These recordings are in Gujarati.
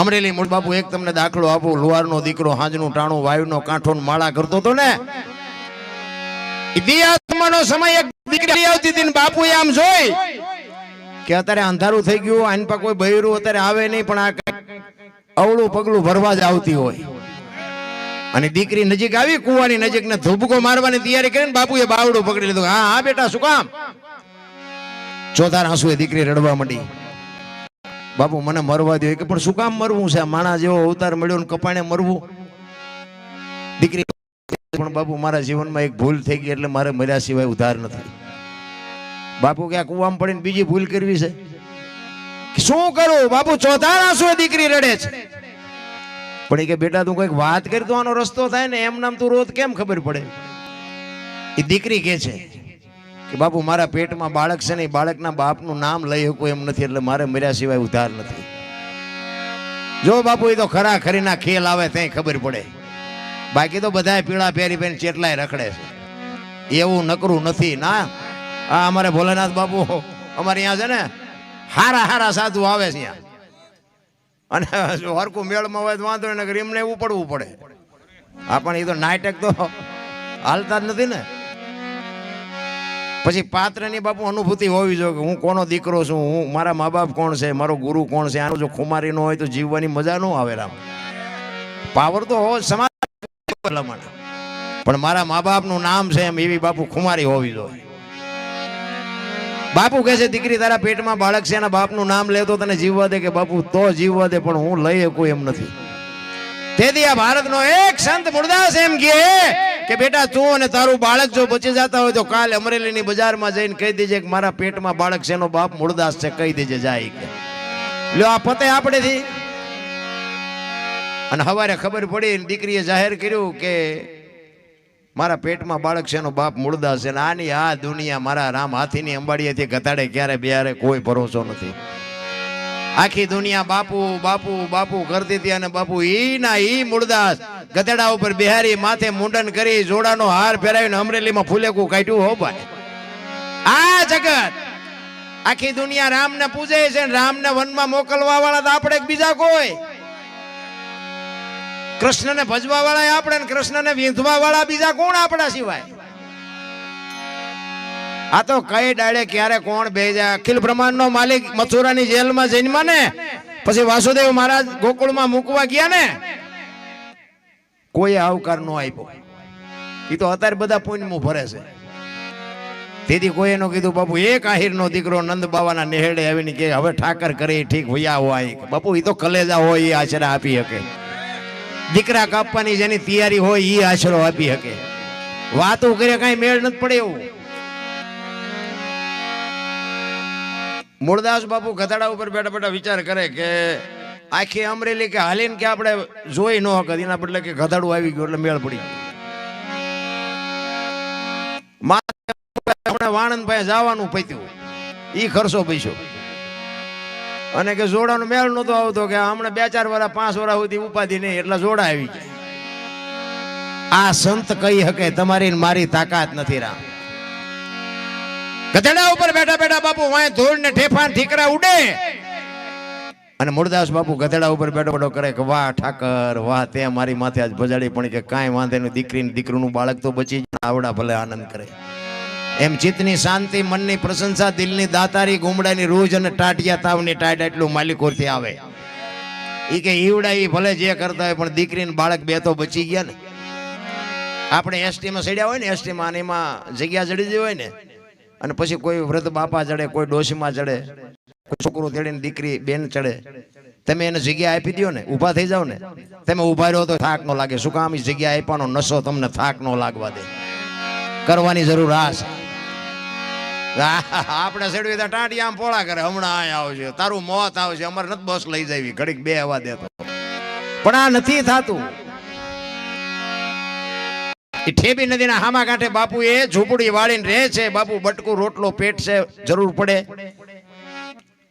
અમરેલી મૂળ બાપુ એક તમને દાખલો આપું. લુહારનો દીકરો, હાંજનું ટાણું, વાયુનો કાંઠો માળા કરતો હતો ને? સમય એક દીકરી આવતી હતી બાપુ આમ જોઈ કે અત્યારે અંધારું થઈ ગયું, આની પર કોઈ બૈરું અત્યારે આવે નહીં, પણ આ અવળું પગલું ભરવા જ આવતી હોય. અને દીકરી નજીક આવી, કુવાની નજીક ને ધુબકો મારવાની તૈયારી કરીને બાપુએ બાવડું પકડી લીધું. હા હા, બેટા, શું કામ? ચોથા એ દીકરી રડવા માંડી. બાપુ, મને મરવા દો કે પણ શું કામ મરવું છે? માણા જેવો અવતાર મળ્યો ને કપાણે મરવું. દીકરી, પણ બાપુ, મારા જીવનમાં એક ભૂલ થઈ ગઈ એટલે મારે મર્યા સિવાય ઉધાર નથી બાપુ કે આ કુવામાં પડીને બીજી ભૂલ કરવી છે? શું કરું? બાપુ ચોથા શું દીકરી રડે છે? પણ એ કે બેટા, તું કંઈક વાત કરી તો રસ્તો થાય ને, એમ નામ તું રોજ કેમ ખબર પડે? એ દીકરી કે છે? કે બાપુ, મારા પેટમાં બાળક છે ને, એ બાળકના બાપનું નામ લઈ શકું એમ નથી, એટલે મારે મર્યા સિવાય ઉધાર નથી. જો બાપુ, એ તો ખરા ખરીના ખેલ આવે ત્યાં ખબર પડે. બાકી તો બધા પીળા પહેરી પહેરી ચેટલાય રખડે છે. એવું નકરું નથી. ના, આ અમારે ભોલેનાથ બાપુ, અમારે અહીંયા છે ને, હારા હારા સાધુ આવે છે અહીંયા. અને જો હરકું મેળમાં હોય તો વાંધો નહીં એમને એવું પડવું પડે. આ પણ એ તો નાટક તો હાલતા જ નથી ને. પછી પાત્રની બાપુ અનુભૂતિ હોવી જોઈએ હું કોનો દીકરો છું, હું મારા મા બાપ કોણ છે, મારો ગુરુ કોણ છે, આનું જો ખુમારી નો હોય તો જીવવાની મજા ન આવે રામ. પાવર તો હોય સમાજ પણ મારા મા બાપનું નામ છે એમ એવી બાપુ ખુમારી હોવી જોઈએ. બાપુ કહે છે, દીકરી, તારા પેટમાં બાળક છે, એના બાપનું નામ લેતો તને જીવવા દે કે બાપુ તો જીવવા દે, પણ હું લઈ શકું એમ નથી. તેથી આ ભારતનો એક સંત મુરદાસ એમ કહે કે બેટા તું અને તારું બાળક જો બચી જતા હોય તો કાલે અમરેલીની બજારમાં જઈને કહી દેજે કે મારા પેટમાં બાળક છે, એનો બાપ મૂળદાસ છે, કહી દેજે જાય લ્યો, આ પતે આપણેથી અને હવારે ખબર પડી દીકરીએ જાહેર કર્યું કે મારા પેટમાં બાળક છે, એનો બાપ મૂળદાસ છે આની આ દુનિયા મારા રામ હાથીની અંબાડીએથી ઘટાડે ક્યારે બિયારે કોઈ ભરોસો નથી. આખી દુનિયા બાપુ બાપુ બાપુ કરતી હતી અને બાપુ ઈ ના ઈ મુળદાસ. ગધેડા ઉપર બિહારી માથે મુંડન કરી જોડાનો હાર પહેરાવીને અમરેલીમાં ફૂલેકું કાઢ્યું હો ભાઈ. આ જગત! આખી દુનિયા રામને પૂજે છે રામને વનમાં મોકલવા વાળા તો આપણે બીજા કોઈ. કૃષ્ણને ભજવા વાળા આપણે કૃષ્ણને વીંધવા વાળા બીજા કોણ આપણા સિવાય? આ તો કઈ ડાળે ક્યારે કોણ જાય અખિલ બ્રહ્માંડનો માલિક મથુરાની જેલમાં જઈને ને? પછી વાસુદેવ મહારાજ ગોકુળમાં મૂકવા ગયા ને? કોઈ આવકાર નો આપ્યો. એ તો અત્યારે બધા પુણ્યમું ભરે છે. તેથી કોઈ એનું કીધું, બાપુ, એક આહિરનો દીકરો નંદ બાવાના નેહડે આવીને કે હવે ઠાકર કરે ઠીક ભૈયા હોય બાપુ એ તો કલેજા હોય એ આશરા આપી શકે. દીકરા કાપવાની જેની તૈયારી હોય એ આશરો આપી શકે. વાતો કરે કાંઈ મેળ નથી પડે એવું. મૂળદાસ બાપુ ગધાડા ઉપર બેઠા બેઠા વિચાર કરે કે આખી અમરેલી કે હાલીને કે આપણે જોઈ ન કરી એના કે ગધાડું આવી ગયું એટલે મેળ પડી વાણંદ પાસે જવાનું પત્યું. ઈ ખર્ચો પૈસો. અને કે જોડાનો મેળ નતો આવતો કે હમણાં બે ચાર વર્ષ પાંચ વર્ષ સુધી ઉપાધિ નહીં, એટલે જોડા આવી ગયા. આ સંત કહી શકે, તમારી મારી તાકાત નથી રામ ગધેડા ઉપર બેઠા બેઠા બાપુ, વાય ધૂળ ને ઠેફાન ઠીકરા ઉડે. અને મુરદાસ બાપુ ગધેડા ઉપર બેઠો કરે કે, વાહ, ઠાકર, વાહ, તે મારી માથે આજ ભજાડી પણ કે કાંઈ વાંધે નહીં દીકરી દીકરીનું બાળક તો બચી આવડા ભલે આનંદ કરે. એમ ચિત્તની શાંતિ, મનની પ્રશંસા, દિલની દાતારી, ગુમડાની રૂજ અને ટાટિયા તાવની ટાઈટ એટલું માલિકોરથી આવે. એ કે ઈવડા ઈ ભલે જે કરતા હોય, પણ દીકરી ને બાળક બે તો બચી ગયા ને. આપણે એસટીમાં સડ્યા હોય ને, એસટીમાં અને એમાં જગ્યા જડી હોય ને. અને પછી કોઈ વૃદ્ધ બાપા ચડે કોઈ ડોશીમાં કોઈ છોકરો તેડીને દીકરી બેન ચડે, તમે એને જગ્યા આપી દો ને, ઊભા થઈ જાઓ ને, તમે ઊભા રહો તો થાક ન લાગે. શું કામ જગ્યા આપવાનો નશો તમને થાક ન લાગવા દે? કરવાની જરૂર આ છે. આપણે સેડવી તો ટાટી આમ પોળા કરે, હમણાં અહીંયા આવશે તારું મોત આવશે અમારે નથી બસ લઈ જાવી. ઘડીક બે હવા દેતો પણ આ નથી થાતું. ઠેબી નદીના હામા કાંઠે બાપુ એ ઝૂંપડી વાળીને રહે છે. બાપુ બટકું રોટલો, પેટ છે, જરૂર પડે.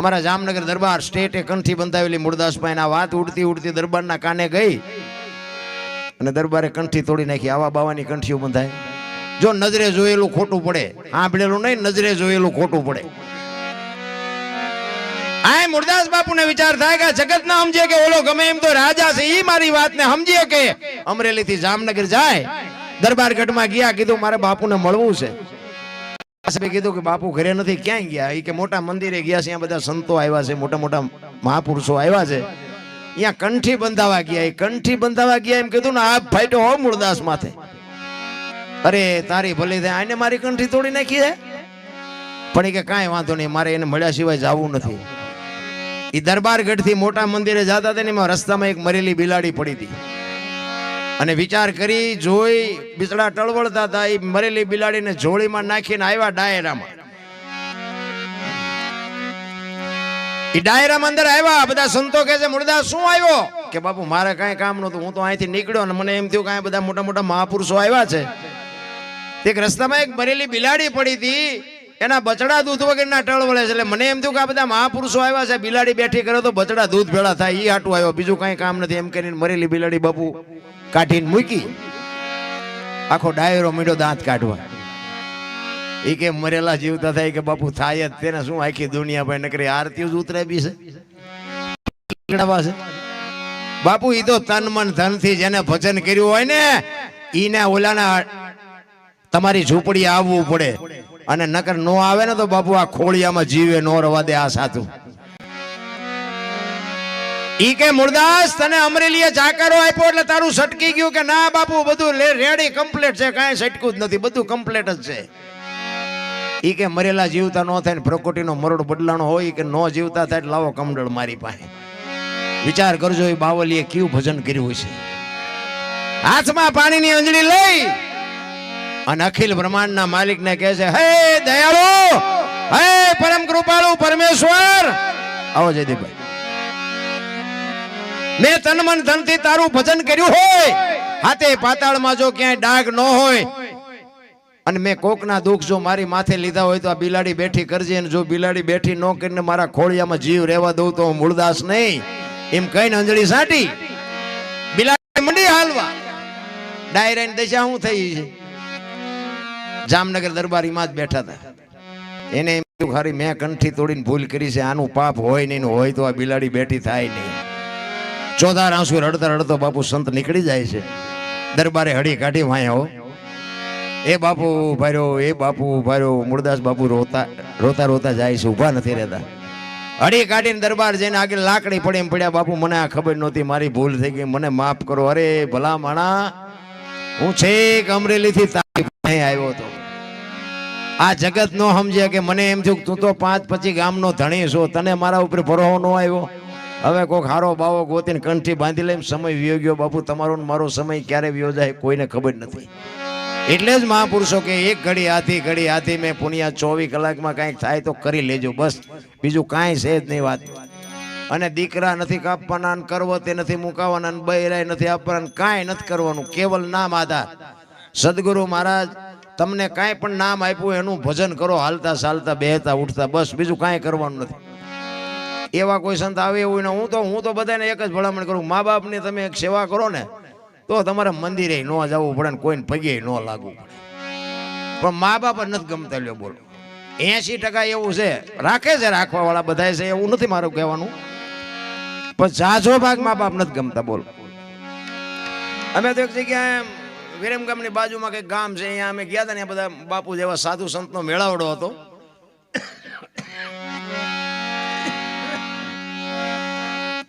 અમારા જામનગર દરબાર સ્ટેટે કંઠી બંધાવેલી મૂળદાસભાઈ વાત ઉડતી ઉડતી દરબારના કાને ગઈ અને દરબારે કંઠી તોડી નાખી. આવા બાવાની કંઠીઓ બંધાય. જો નજરે જોયેલું ખોટું પડે આંભળેલું નહીં, નજરે જોયેલું ખોટું પડે. આ મુરદાસ બાપુને વિચાર થાય કે જગત ના સમજે કે ઓલો ગમે એમ તો રાજા છે એ મારી વાતને સમજીએ કે અમરેલી થી જામનગર જાય. દરબાર ગઢમાં ગયા, કીધું મારે બાપુને મળવું છે. સાહેબે કીધું કે બાપુ ઘરે નથી, ક્યાંય ગયા? એ કે મોટા મંદિરે ગયા છે બધા સંતો આવ્યા છે, મોટા મોટા મહાપુરુષો આવ્યા છે. અહીંયા કંઠી બંધાવા ગયા એ કંઠી બંધાવા ગયા એમ કીધું ને આ ફાઈટો હો મુરદાસ માથે. અરે, તારી ભલી થાય, આને મારી કંઠી તોડી નાખી છે પણ એ કે કાંઈ વાંધો નહીં, મારે એને મળ્યા સિવાય જવું નથી. એ દરબારગઢથી મોટા મંદિરે જતા હતા ને એમાં રસ્તામાં એક મરેલી બિલાડી પડી હતી. અને વિચાર કરી જોઈ બિચડા ટળવળતા હતા એ મરેલી બિલાડીને જોળીમાં નાખીને આવ્યા ડાયરામાં. એ ડાયરામાં અંદર આવ્યા, બધા સંતો કહે છે, મુર્દા, શું આવ્યો? કે બાપુ, મારે કાંઈ કામ નહોતું, હું તો અહીંથી નીકળ્યો અને મને એમ થયું કાંઈ બધા મોટા મોટા મહાપુરુષો આવ્યા છે. એક રસ્તામાં એક મરેલી બિલાડી પડી હતી એના બચડા દૂધ વગરના ટળ વળે છે. એટલે મને એમ થયું કે આ બધા મહાપુરુષો આવ્યા છે, બિલાડી બેઠી કરે તો બચડા દૂધ ભેળા થાય. એ હાટું આવ્યો. બીજું કાંઈ કામ નથી. એમ કરીને મરેલી બિલાડી બાપુ કાઢીને મૂકી. આખો ડાયરો મીડો દાંત કાઢવા. એ કે મરેલા જીવતા થાય. કે બાપુ થાય જ. તેને શું આખી દુનિયા ભાઈ નકરી આરતી જ ઉતરે બી છે. બાપુ એ તો તન મન ધનથી જેને ભજન કર્યું હોય ને, ઈને ઓલાના તમારી ઝૂંપડી આવવું પડે. અને નકર નો આવે ને તો બાપુ આ ખોળિયામાં જીવે, નો રવા દે આ સાધુ. ઈ કે, મુરદાસ, તને અમરેલીએ જાકારો આપ્યો એટલે તારું સટકી ગયું કે ના બાપુ, બધું રેડી કમ્પ્લીટ છે, કાંઈ સટકું જ નથી, બધું કમ્પ્લીટ જ છે. ઈ કે, મરેલા જીવતા ન થાય ને પ્રકૃતિનો મરોડ બદલાણો હોય કે નો જીવતા થાય લાવો કમડળ મારી પાસે. વિચાર કરજો એ બાવલીએ કયું ભજન કર્યું છે હાથમાં પાણીની અંજળી લઈ અને અખિલ બ્રહ્માંડના માલિકને કહે છે, હે દયાળુ, હે પરમ કૃપાળુ પરમેશ્વર. આવો જયદીપભાઈ. મેં તન મન ધનથી તારું ભજન કર્યું હોય, હાથે પાતાળમાં જો ક્યાંય ડાઘ ન હોય, અને મેં કોકના દુઃખ જો મારી માથે લીધા હોય તો આ બિલાડી બેઠી કરજે, અને જો બિલાડી બેઠી ન કરીને મારા ખોળિયામાં જીવ રહેવા દઉં તો હું મૂળદાસ નહીં. એમ કહીને અંજળી સાટી, બિલાડી, મંડી હાલવા. ડાયરાની દશા શું થઈ છે? જામનગર દરબારીમાં જ બેઠા હતા. એને એમ ખરી મેં કંઠી તોડીને ભૂલ કરી છે, આનું પાપ હોય નહીં હોય તો આ બિલાડી બેઠી થાય નહીં. ચોધાર આંસુ રડતા રડતો બાપુ સંત નીકળી જાય છે. દરબારે હળી કાઢી વાયા. એ બાપુ ભાર્યો એ બાપુ ભાર્યો મુરદાસ બાપુ રોતા રોતા રોતા જાય છે, ઊભા નથી રહેતા. અડી કાઢીને દરબાર જઈને આગળ લાકડી પડી એમ પડ્યા, બાપુ, મને આ ખબર નહોતી, મારી ભૂલ થઈ ગઈ, મને માફ કરો. અરે ભલા માણા, હું છેક અમરેલીથી તારી આવ્યો હતો. આ જગત નો સમજે કે મને એમ થયું તું તો પાંચ પછી ગામનો ધણી છો, તને મારા ઉપર ભરોસો નો આવ્યો? હવે કોક હારો બાવો ગોતીને કંઠી બાંધી લઈને સમય વ્યો ગયો. બાપુ, તમારો મારો સમય ક્યારે વ્યો જાય કોઈને ખબર નથી. એટલે જ મહાપુરુષો કે એક ઘડી હાથી ઘડી હાથી મેં પુનિયા ચોવીસ કલાકમાં કાંઈક થાય તો કરી લેજો, બસ. બીજું કાંઈ છે જ નહીં વાત. અને દીકરા નથી કાપવાના કરવો કરવતે નથી મુકાવાના બૈરાય નથી આપવાના કાંઈ નથી કરવાનું, કેવલ નામ આધાર. સદગુરુ મહારાજ તમને કાંઈ પણ નામ આપ્યું એનું ભજન કરો, હાલતા ચાલતા, બેહતા, ઉઠતા, બસ, બીજું કાંઈ કરવાનું નથી. એવા કોઈ સંત આવે એવું ને હું તો હું તો બધાને એક જ ભલામણ કરું મા બાપની તમે એક સેવા કરો ને, તો તમારે મંદિરે ન જવું પડે ને કોઈને પગે ન લાગવું પડે. પણ મા બાપ નથી ગમતા લ્યો બોલો. એસી ટકા એવું છે, રાખે છે રાખવા વાળા બધા છે, એવું નથી મારું કહેવાનું. પણ જાજો ભાગ મા બાપ નથી ગમતા બોલો. અમે તો એક જગ્યાએ વિરમ બાજુમાં કઈ ગામ છે, અહીંયા અમે ગયા હતા ને બધા બાપુ જેવા સાધુ સંતનો મેળાવડો હતો.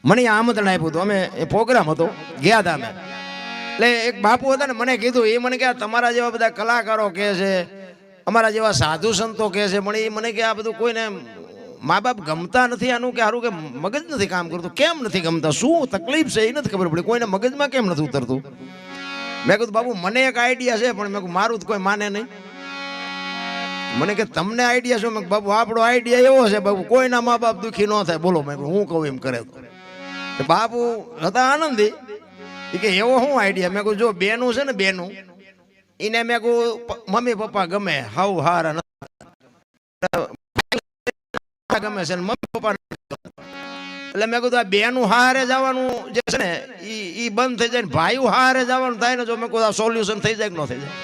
મને આમંત્રણ આપ્યું હતું. અમે એ પ્રોગ્રામ હતો, ગયા હતા અમે. એટલે એક બાપુ હતા ને, મને કીધું, એ મને કે તમારા જેવા બધા કલાકારો કહે છે, અમારા જેવા સાધુ સંતો કહે છે, પણ એ મને કે આ બધું કોઈને મા બાપ ગમતા નથી. આનું કે સારું કે મગજ નથી કામ કરતું. કેમ નથી ગમતા? શું તકલીફ છે? એ નથી ખબર પડી. કોઈને મગજમાં કેમ નથી ઉતરતું? મેં કીધું, બાબુ, મને એક આઈડિયા છે, પણ મેં મારું જ કોઈ માને નહીં. મને કે, તમને આઈડિયા શું બાબુ, આપણો આઈડિયા એવો છે, બાબુ, કોઈના મા બાપ દુઃખી ન થાય. બોલો, મેં હું કહું એમ કરે તો. બાપુ હતા આનંદી. કે, એવો શું આઈડિયા મેં કહું જો બેનું છે ને બેનું એને મેં કહું મમ્મી, પપ્પા ગમે, હાવ હારા ગમે છે મમ્મી પપ્પા. એટલે મેં કીધું આ બેનું હારે જવાનું જે છે ને એ બંધ થઈ જાય ને ભાઈઓ હારે જવાનું થાય ને જો મેં કીધું સોલ્યુશન થઈ જાય કે ન થઈ જાય.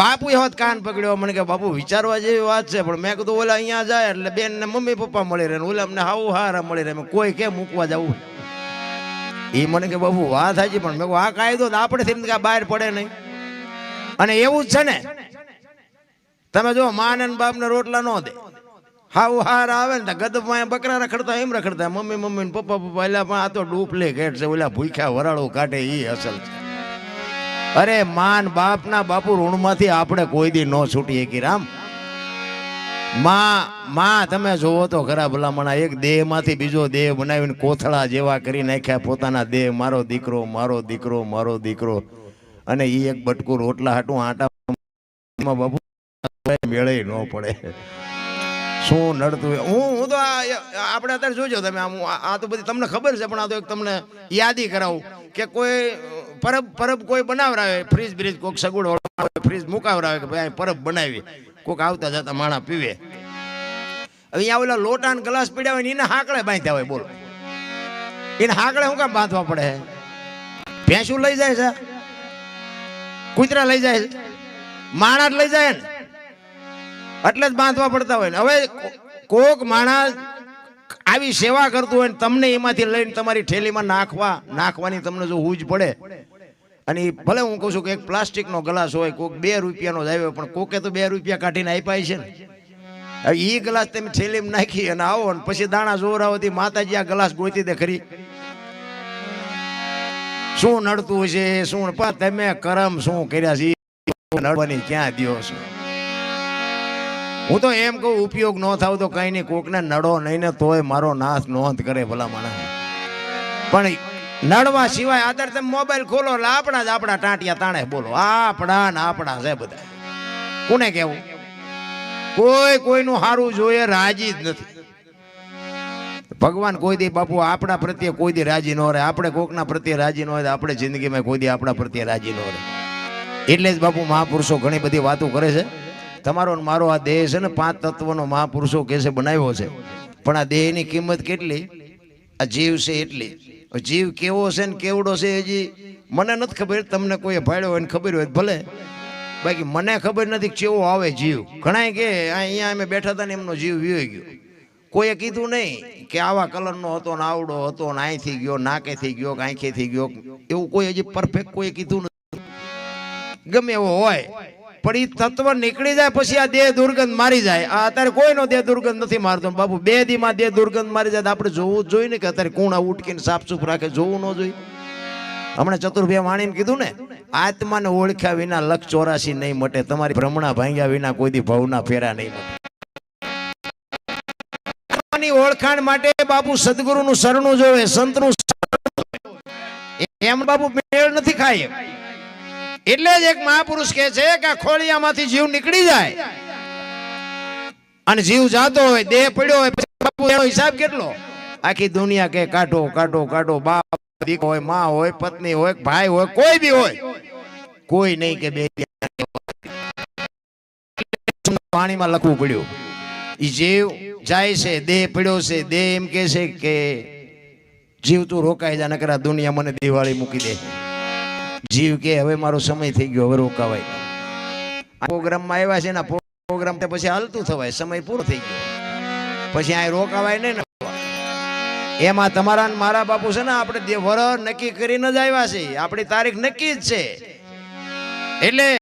બાપુ હોત કાન પકડ્યો, મને કે બાપુ વિચારવા જેવી વાત છે, પણ મેં કીધું ઓલા અહીંયા જાય એટલે બેન ને મમ્મી પપ્પા મળી રહે ઓલા અમને હાવ હારા મળી રહે કોઈ કેમ મૂકવા જવું? એ મને કે બાપુ વાત સાચી, પણ મેં આ કાયદો આપણે થઈને બહાર પડે નહીં. અને એવું જ છે ને, તમે જો માન અને બાપ ને રોટલા ન દે. હાવ હાર આવે ને ગદમાં બકરા રખડતા એમ રખડતા મમ્મી મમ્મી ને પપ્પા પપ્પા એટલે પણ આ તો ડુપ્લિકેટ છે ઓલા ભૂખ્યા વરાળો કાઢે એ અસલ છે અરે માન બાપના બાપુ ઋણમાંથી આપણે કોઈ દી ન છૂટીએ કે રામમાં માં તમે જોવો તો ખરા ભલામણા એક દેહમાંથી બીજો દેહ બનાવીને કોથળા જેવા કરી નાખ્યા પોતાના દેહ મારો દીકરો મારો દીકરો મારો દીકરો અને એ એક બટકું રોટલા હાટું આટા બાપુ મેળે ન પડે શું નડતું? હું હું તો આપણે અત્યારે જોજો તમે, આમ આ તો બધી તમને ખબર છે, પણ આ તો એક તમને યાદી કરાવું કે કોઈ, પરબ પરબ કોઈ બનાવરાવે, ફ્રીજ બ્રીજ કોઈક સગવડ વાળો ફ્રીજ મુકાવરાવે કે ભાઈ પરબ બનાવી. કોઈક આવતા જતા માણા પીવે. અહીંયા ઓલા લોટા ને ગ્લાસ પીડ્યા હોય ને એને હાકડે બાંધ્યા હોય, બોલો. એને હાકડે શું કામ બાંધવા પડે? ભેંસું લઈ જાય છે? કૂતરા લઈ જાય છે? માણા લઈ જાય ને? એટલે જ બાંધવા પડતા હોય ને. હવે કોક માણસ આવી સેવા કરતું હોય ને, તમને એમાંથી લઈને તમારી થેલીમાં નાખવા, નાખવાની તમને જો હુજ પડે. અને ભલે હું કહું છું કે એક પ્લાસ્ટિકનો ગ્લાસ હોય, કોક બે રૂપિયાનો જ આવ્યો પણ કોકે તો બે રૂપિયા કાઢીને આપ્યા છે ને. હવે એ ગ્લાસ તમે ઠેલીમાં નાખી અને આવો ને, પછી દાણા જોરાઓથી માતાજી આ ગ્લાસ ગોતી દે ખરી. શું નડતું છે શું પણ તમે કરમ શું કર્યા છે? નડવાની ક્યાં દ્યો છો? હું તો એમ કહું, ઉપયોગ ન થાવ તો કઈ નહીં. કોકને નડો નહીં ને તોય મારો નાશ નોંધ કરે ભલા માણસ પણ નડવા સિવાય આદર તમે મોબાઈલ ખોલો એટલે આપણા જ આપણા ટાંટિયા તાણે બોલો. આપણા ને આપણા છે બધા. કોને કેવું કોઈ કોઈનું સારું જોઈએ, રાજી જ નથી. ભગવાન કોઈ દી, બાપુ, આપણા પ્રત્યે કોઈ દી રાજી ન રહે. આપણે કોકના પ્રત્યે રાજી ન હોય આપણે જિંદગીમાં કોઈ દી આપણા પ્રત્યે રાજી ન રહે. એટલે જ બાપુ મહાપુરુષો ઘણી બધી વાતો કરે છે. તમારો મારો આ દેહ છે ને પાંચ તત્વનો મહાપુરુષો કે છે, બનાવ્યો છે. પણ આ દેહની કિંમત કેટલી? આ જીવ છે એટલી. જીવ કેવો છે ને કેવડો છે હજી મને નથી ખબર, તમને કોઈ ભાડ્યો હોય ને ખબર હોય ભલે. બાકી મને ખબર નથી કેવો આવે જીવ. ઘણા કે અહીંયા અમે બેઠા હતા ને એમનો જીવ વિયો ગયો. કોઈએ કીધું નહીં કે આવા કલરનો હતો ને આવડો હતો ને અહીંથી ગયો, નાકેથી ગયો કે આંખેથી ગયો. એવું કોઈ હજી પરફેક્ટ કોઈ કીધું નથી. ગમે એવો હોય. પણ એ તત્વ નીકળી જાય પછી આ દેહ દુર્ગંધ મારી જાય. આ અત્યારે કોઈનો દેહ દુર્ગંધ નથી મારતો. બાપુ, બે દીમાં દેહ દુર્ગંધ મારી જાય આપણે જોવું જોઈએ ને કે અત્યારે કુણા ઉટકીને સાફસૂફ રાખે, જોવું ન જોઈએ. હમણાં ચતુર્ભાઈ વાણીને કીધું ને, આત્માને ઓળખ્યા વિના લક્ષ ચોરાશી નહીં મટે. તમારી ભ્રમણા ભાંગ્યા વિના કોઈ દી ભવના ફેરા નહીં મટે. ઓળખાણ માટે બાપુ સદગુરુનું શરણું જોવે, સંતનું. એમ બાપુ મેળ નથી ખાય. એટલે જ એક મહાપુરુષ કહે છે કે ખોળિયામાંથી જીવ નીકળી જાય. અને જીવ જાતો હોય, દેહ પડ્યો હોય બાપુ એનો હિસાબ કેટલો? આખી દુનિયા કે કાઢો કાઢો કાઢો, બાપ, દીકરો હોય, માં હોય, પત્ની હોય, ભાઈ હોય, કોઈ બી હોય. કોઈ નહીં કે બે પાણીમાં લખવું પડ્યું. એ જીવ જાય છે, દેહ પડ્યો છે, દેહ એમ કે છે કે જીવ તું રોકાઈ જા, નકરા દુનિયા મને દિવાળી મૂકી દે. જીવ કે હવે મારો સમય થઈ ગયો, હવે રોકાવાય. પ્રોગ્રામમાં આવ્યા છે ને પ્રોગ્રામ પછી હાલતું થવાય, સમય પૂરો થઈ ગયો. પછી આ રોકાવાય નહીં ને. એમાં તમારા મારા બાપુ છે ને, આપણે વર નક્કી કરીને જ આવ્યા છે, આપણી તારીખ નક્કી જ છે. એટલે